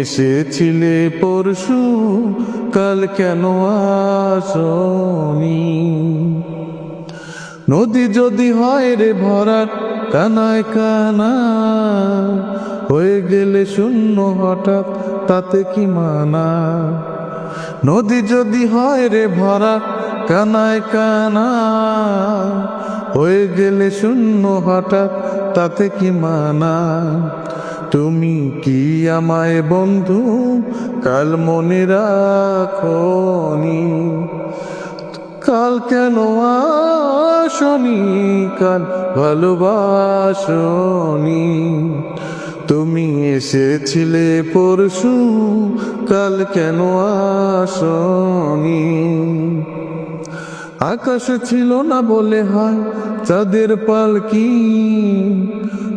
এসেছিলে পরশু, কাল কেন আসনি? নদী যদি হয় রে ভরাট, কানায় কানা হয়ে গেলে শূন্য হঠাৎ, তাতে কি মানা? নদী যদি হয় রে ভরাট, কানায় কানা হয়ে গেলে শূন্য হঠাৎ, তাতে কি মানা? তুমি কি আমায় বন্ধু? কাল মনে রাখনি কাল কেন আসনি? কাল ভালোবাসনি তুমি এসেছিলে পরশু, কাল কেন আসনি? আকাশে ছিল না বলে হয় চাঁদের পালকি।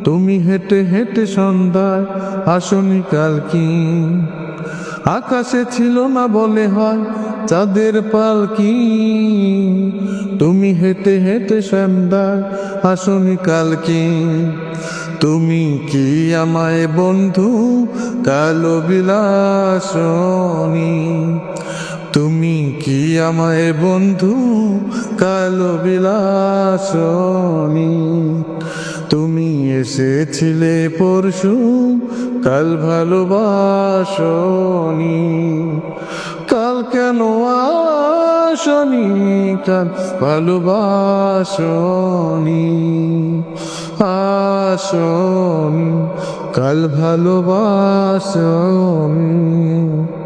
তুমি হেঁটে হেঁটে সন্ধ্যায় আসনি কালকি। আকাশে ছিল না বলে হয় চাঁদের পালকি। তুমি হেঁটে হেঁটে সন্ধ্যায় আসনি কালকি। তুমি কি আমায় বন্ধু কালো বিলাসনি? তুমি কি আমায় বন্ধু কালো বিলাসনি, তুমি এসেছিলে পরশু, কাল ভালোবাসনি। কাল কেন আসনি, কাল ভালোবাসনি। আসনি, কাল ভালোবাসনি।